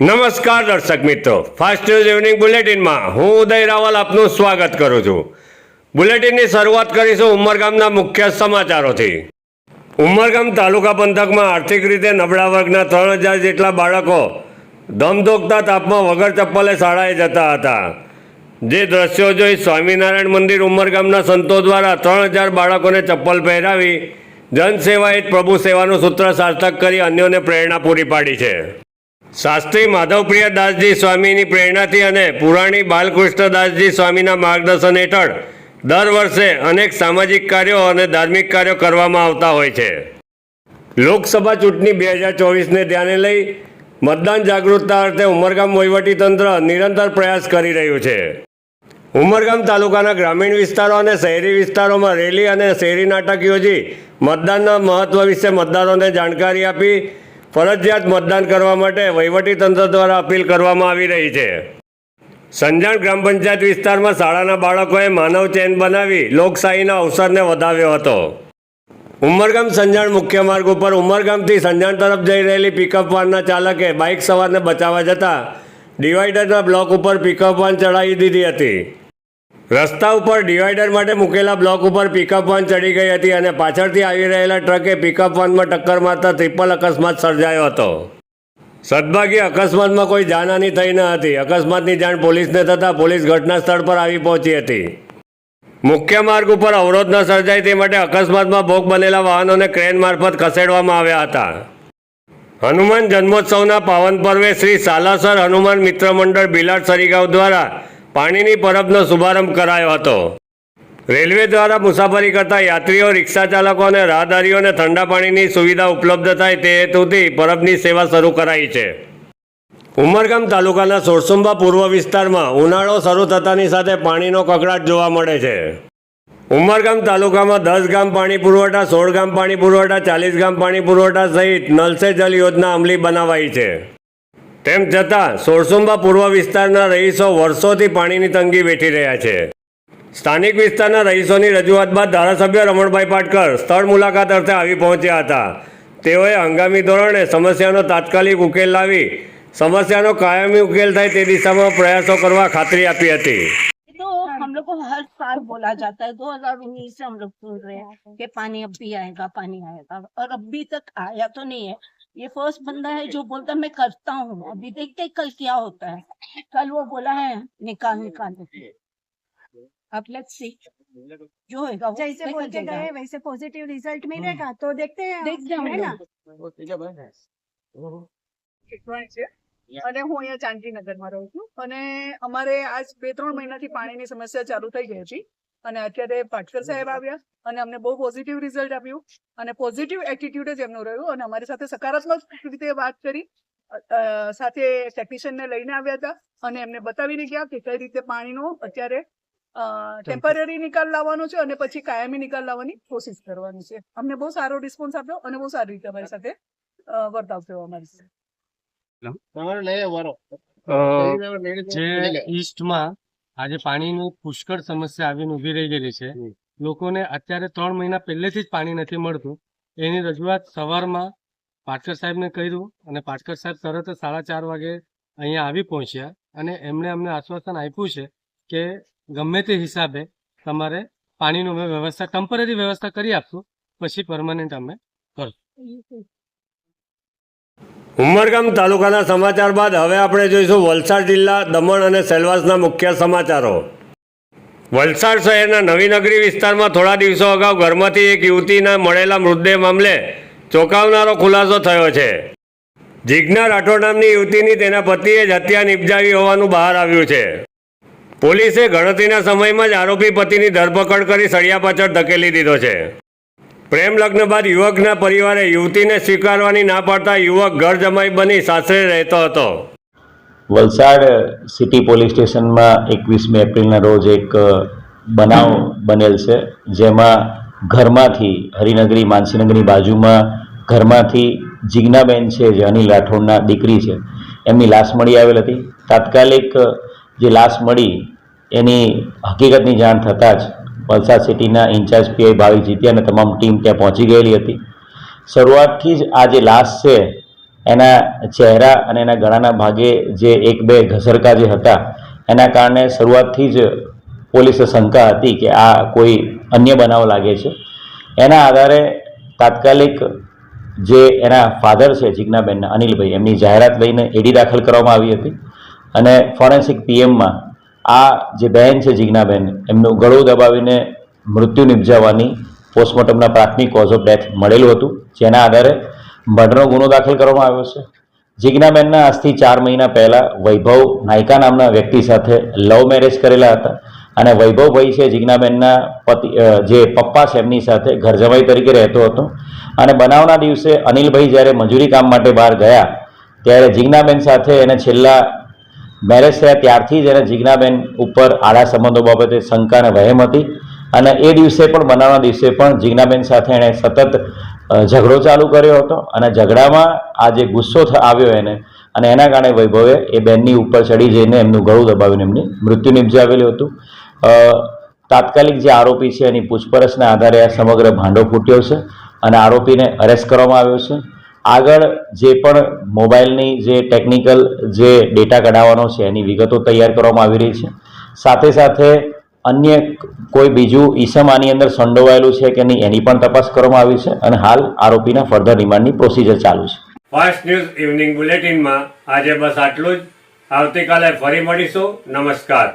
નમસ્કાર દર્શક મિત્રો. ફાસ્ટ ન્યૂઝ ઇવનિંગ બુલેટિનમાં હું ઉદય રાવલ આપનું સ્વાગત કરું છું. બુલેટિનની શરૂઆત કરીશું ઉમરગામના મુખ્ય સમાચારોથી. ઉમરગામ તાલુકા પંથકમાં આર્થિક રીતે નબળા વર્ગના ત્રણ હજાર જેટલા બાળકો ધમધોકતા તાપમાં વગર ચપ્પલે શાળાએ જતા હતા. જે દ્રશ્યો જોઈ સ્વામિનારાયણ મંદિર ઉમરગામના સંતો દ્વારા ત્રણ હજાર બાળકોને ચપ્પલ પહેરાવી જનસેવા એ પ્રભુ સેવાનું સૂત્ર સાર્થક કરી અન્યોને પ્રેરણા પૂરી પાડી છે. શાસ્ત્રી માધવપ્રિય દાસજી સ્વામીની પ્રેરણાથી અને પુરાણી બાલકૃષ્ણદાસજી સ્વામીના માર્ગદર્શન હેઠળ દર વર્ષે અનેક સામાજિક કાર્યો અને ધાર્મિક કાર્યો કરવામાં આવતા હોય છે. લોકસભા ચૂંટણી બે હજાર ચોવીસને ધ્યાને લઈ મતદાન જાગૃતતા અર્થે ઉમરગામ વહીવટીતંત્ર નિરંતર પ્રયાસ કરી રહ્યું છે. ઉમરગામ તાલુકાના ગ્રામીણ વિસ્તારો અને શહેરી વિસ્તારોમાં રેલી અને શહેરી નાટક યોજી મતદાનના મહત્વ વિશે મતદારોને જાણકારી આપી ફરજિયાત મતદાન કરવા માટે વહીવટીતંત્ર દ્વારા અપીલ કરવામાં આવી રહી છે. સંજાણ ગ્રામ પંચાયત વિસ્તારમાં શાળાના બાળકોએ માનવ ચેન બનાવી લોકશાહીના અવસરને વધાવ્યો હતો. ઉમરગામ સંજાણ મુખ્ય માર્ગ ઉપર ઉમરગામથી સંજાણ તરફ જઈ રહેલી પિકઅપ વાનના ચાલકે બાઇક સવારને બચાવવા જતાં ડિવાઈડરના બ્લોક ઉપર પિકઅપ વાન ચડાવી દીધી હતી. રસ્તા ઉપર ડિવાઈડર માટે મૂકેલા બ્લોક ઉપર પિકઅપ વાન ચડી ગઈ હતી અને પાછળથી આવી રહેલા ટ્રકે પિકઅપ વાનમાં ટક્કર મારતા ટ્રિપલ અકસ્માત સર્જાયો હતો. સદભાગ્ય અકસ્માતમાં કોઈ જાનહાની થઈ ન હતી. અકસ્માતની જાણ પોલીસને થતાં પોલીસ ઘટના સ્થળ પર આવી પહોંચી હતી. મુખ્ય માર્ગ ઉપર અવરોધ ન સર્જાય તે માટે અકસ્માતમાં ભોગ બનેલા વાહનોને ક્રેન મારફત ખસેડવામાં આવ્યા હતા. હનુમાન જન્મોત્સવના પાવન પર્વે શ્રી સાલાસર હનુમાન મિત્ર મંડળ બિલાડ સરીગાંવ દ્વારા પાણીની પરબનો શુભારંભ કરાયો હતો. રેલવે દ્વારા મુસાફરી કરતા યાત્રીઓ, રિક્ષા ચાલકો અને રાહદારીઓને ઠંડા પાણીની સુવિધા ઉપલબ્ધ થાય તે હેતુથી પરબની સેવા શરૂ કરાઈ છે. ઉમરગામ તાલુકાના સોરસુંબા પૂર્વ વિસ્તારમાં ઉનાળો શરૂ થતાની સાથે પાણીનો કકડાટ જોવા મળે છે. ઉમરગામ તાલુકામાં દસ ગામ પાણી પુરવઠા, સોળ ગામ પાણી પુરવઠા, ચાલીસ ગામ પાણી પુરવઠા સહિત નલ જલ યોજના અમલી બનાવાઈ છે. તેમ છતાં સોરસુંબા પૂર્વ વિસ્તારના રહીશો વર્ષોથી પાણીની તંગી વેઠી રહ્યા છે સ્થાનિક વિસ્તારના રહીશોની રજૂઆત બાદ ધારાસભ્ય રમણભાઈ પાટકર સ્થળ મુલાકાત અર્થે આવી પહોંચ્યા હતા તેઓએ હંગામી ધોરણે સમસ્યાનો તાત્કાલિક ઉકેલ લાવી સમસ્યાનો કાયમી ઉકેલ થાય તે દિશામાં પ્રયાસો કરવા ખાતરી આપી હતી तो हम लोग को हर साल बोला जाता है 2019 से हम लोग सुन रहे हैं कि पानी अब भी आएगा पानी आएगा और अभी तक आया तो नहीं है ये फर्स्ट बंदा है जो बोलता है मैं करता हूँ अभी देखते हैं कल क्या होता है कल वो बोला है निकाल निकाल अब लेट्स सी जो होगा वो जैसे देखा बोल के जाएगा। गए वैसे पॉजिटिव रिजल्ट मिलेगा तो देखते हैं देखते हैं हम है ना लोग। ચિતવાણી છે અને હું અહીંયા ચાંદીનગરમાં રહું છું અને અમારે આજ બે ત્રણ મહિનાથી પાણીની સમસ્યા ચાલુ થઈ ગઈ હતી અને અત્યારે પાટકર સાહેબ આવ્યા અને અમને બહુ પોઝિટિવ રિઝલ્ટ આપ્યું અને પોઝિટિવ એટીટ્યુડ જ એમનું રહ્યું અને અમારી સાથે સકારાત્મક રીતે વાત કરી. સાથે ટેકનિશિયનને લઈને આવ્યા હતા અને એમને બતાવીને ગયા કે કઈ રીતે પાણીનો અત્યારે ટેમ્પરરી નિકાલ લાવવાનો છે અને પછી કાયમી નિકાલ લાવવાની કોશિશ કરવાની છે. અમને બહુ સારો રિસ્પોન્સ આપ્યો અને બહુ સારી રીતે અમારી સાથે વર્તાવ થયો અમારી સાથે. જે ઈસ્ટમાં આજે પાણીની પુષ્કળ સમસ્યા આવીને ઊભી રહી ગયેલી છે. લોકોને અત્યારે ત્રણ મહિના પહેલેથી જ પાણી નથી મળતું. એની રજૂઆત સવારમાં પાટકર સાહેબને કર્યું અને પાટકર સાહેબ તરત જ સાડા ચાર વાગે અહીંયા આવી પહોંચ્યા અને એમણે અમને આશ્વાસન આપ્યું છે કે ગમે તે હિસાબે તમારે પાણીનું અમે વ્યવસ્થા ટેમ્પરરી વ્યવસ્થા કરી આપશું પછી પરમાનન્ટ અમે ઉમરગામ તાલુકાના સમાચાર બાદ હવે આપણે જોઈશું વલસાડ જિલ્લા દમણ અને સેલવાસના મુખ્ય સમાચારો. વલસાડ શહેરના નવીનગરી વિસ્તારમાં થોડા દિવસો અગાઉ ઘરમાંથી એક યુવતીના મળેલા મૃતદેહ મામલે ચોંકાવનારો ખુલાસો થયો છે. જીજ્ઞા રાઠોડ નામની યુવતીની તેના પતિએ જ હત્યા નિપજાવી હોવાનું બહાર આવ્યું છે. પોલીસે ગણતરીના સમયમાં જ આરોપી પતિની ધરપકડ કરી સળિયા પાછળ ધકેલી દીધો છે. પ્રેમ લગ્ન બાદ યુવકના પરિવારે યુવતીને સ્વીકારવાની ના પાડતા યુવક ઘર જમાઈ બની સાસરે રહેતો હતો. વલસાડ સિટી પોલીસ સ્ટેશનમાં એકવીસમી એપ્રિલના રોજ એક બનાવ બનેલ છે, જેમાં ઘરમાંથી હરિનગરી માનસીનગરની બાજુમાં ઘરમાંથી જિજ્ઞાબેન છે, જે અનિલ રાઠોડના દીકરી છે, એમની લાશ મળી આવેલ હતી. તાત્કાલિક જે લાશ મળી એની હકીકતની જાણ થતાં જ વલસાડ સિટીના ઇન્ચાર્જ પીઆઈ ભાવિક જીત્યા અને તમામ ટીમ ત્યાં પહોંચી ગયેલી હતી. શરૂઆતથી જ આ જે લાશ છે, એના ચહેરા અને એના ગળાના ભાગે જે એક બે ઘસરકા જે હતા, એના કારણે શરૂઆતથી જ પોલીસે શંકા હતી કે આ કોઈ અન્ય બનાવ લાગે છે. એના આધારે તાત્કાલિક જે એના ફાધર છે, જિજ્ઞાબેનના અનિલભાઈ, એમની જાહેરાત લઈને એડી દાખલ કરવામાં આવી હતી અને ફોરેન્સિક પીએમમાં આ જે બહેન છે જિજ્ઞાબેન એમનું ગળું દબાવીને મૃત્યુ નિપજાવવાની પોસ્ટમોર્ટમના પ્રાથમિક કોઝ ઓફ ડેથ મળેલું હતું, જેના આધારે મર્ડરનો ગુનો દાખલ કરવામાં આવ્યો છે. જિજ્ઞાબેનના આજથી ચાર મહિના પહેલાં વૈભવ નાયકા નામના વ્યક્તિ સાથે લવ મેરેજ કરેલા હતા અને વૈભવભાઈ છે જિજ્ઞાબેનના પતિ જે પપ્પા છે, એમની સાથે ઘરજમાઈ તરીકે રહેતો હતો. અને બનાવના દિવસે અનિલભાઈ જ્યારે મજૂરી કામ માટે બહાર ગયા, ત્યારે જિજ્ઞાબેન સાથે એને છેલ્લા મેરેજ થયા ત્યારથી જ એને જિજ્ઞાબેન ઉપર આડા સંબંધો બાબતે શંકા અને વહેમ હતી. અને એ દિવસે પણ, બનાવના દિવસે પણ જીજ્ઞાબેન સાથે એણે સતત ઝઘડો ચાલુ કર્યો હતો. અને ઝઘડામાં આ જે ગુસ્સો આવ્યો એને અને એના કારણે વૈભવે એ બેનની ઉપર ચડી જઈને એમનું ગળું દબાવીને એમની મૃત્યુ નિપજાવેલું હતું. તાત્કાલિક જે આરોપી છે એની પૂછપરછના આધારે આ સમગ્ર ભાંડો ફૂટ્યો છે અને આરોપીને અરેસ્ટ કરવામાં આવ્યો છે. આગળ જે પણ મોબાઈલની જે ટેકનિકલ જે ડેટા કઢાવવાનો છે, એની વિગતો તૈયાર કરવામાં આવી રહી છે. સાથે સાથે અન્ય કોઈ બીજું ઈસમ આની અંદર સંડોવાયેલું છે કે નહીં, એની પણ તપાસ કરવામાં આવી છે અને હાલ આરોપીના ફર્ધર રિમાન્ડની પ્રોસિજર ચાલુ છે. ફાસ્ટ ન્યૂઝ ઇવનિંગ બુલેટિનમાં આજે બસ આટલું જ. આવતીકાલે ફરી મળીશું. નમસ્કાર.